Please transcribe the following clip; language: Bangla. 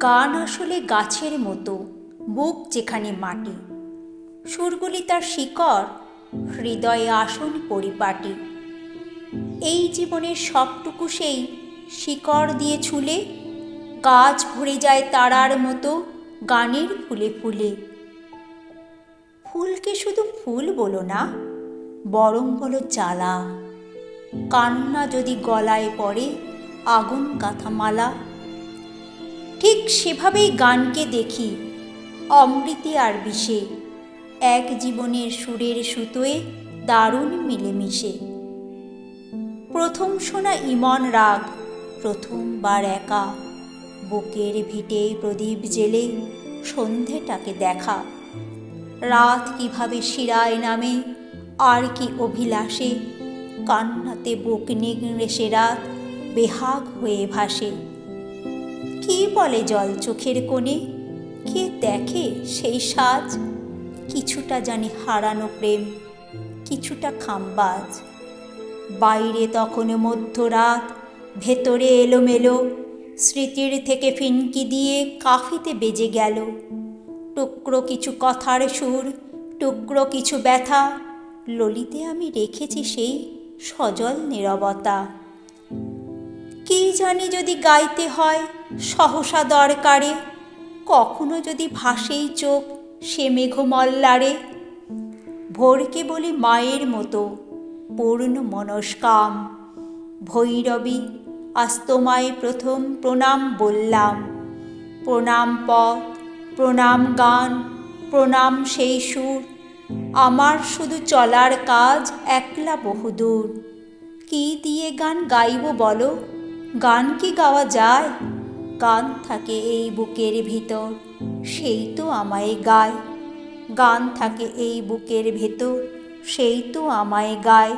গান আসলে গাছের মতো, বুক যেখানে মাটি। সুরগুলি তার শিকড়, হৃদয়ে আসন পরিপাটি। এই জীবনের সবটুকু সেই শিকড় দিয়ে ছুলে, গাছ ভরে যায় তারার মতো গানের ফুলে ফুলে। ফুলকে শুধু ফুল বলো না, বরং বলো জ্বালা। কান্না যদি গলায় পড়ে, আগুন কাঁথামালা ঠিক সেভাবেই গানকে দেখি, অমৃতে আর বিষে। এক জীবনের সুরের সুতোয় দারুণ মিলেমিশে। প্রথম শোনা ইমন রাগ, প্রথমবার একা। বুকের ভিটে প্রদীপ জেলে সন্ধেটাকে দেখা। রাত কীভাবে শিরায় নামে, আর কি অভিলাষে। কান্নাতে বুক নিংড়েসে রাত, বেহাগ হয়ে ভাসে। কি বলে জল চোখের কোণে? কে দেখে সেই সাজ? কিছুটা জানি হারানো প্রেম, কিছুটা খামবাজ। বাইরে তখন মধ্যরাত, ভেতরে এলোমেলো। স্মৃতির থেকে ফিনকি দিয়ে কাফিতে বেজে গেল। টুকরো কিছু কথার সুর, টুকরো কিছু ব্যথা। ললিতে আমি রেখেছি সেই সজল নীরবতা। জানি যদি গাইতে হয়, সহসা দরকারে। কখনো যদি ভাসেই চোখ, সে মেঘমল্লারে। ভোরকে বলি মায়ের মতো, পূর্ণ মনস্কাম। ভৈরবী, আজ তোমায় প্রথম প্রণাম বললাম। প্রণাম পথ, প্রণাম গান, প্রণাম সেই সুর। আমার শুধু চলার কাজ একলা বহুদূর। কি দিয়ে গান গাইব বলো? গান কি গাওয়া যায়? গান থাকে এই বুকের ভিতর, সেই তো আমায় গায়। গান থাকে এই বুকের ভেতর, সেই তো আমায় গায়।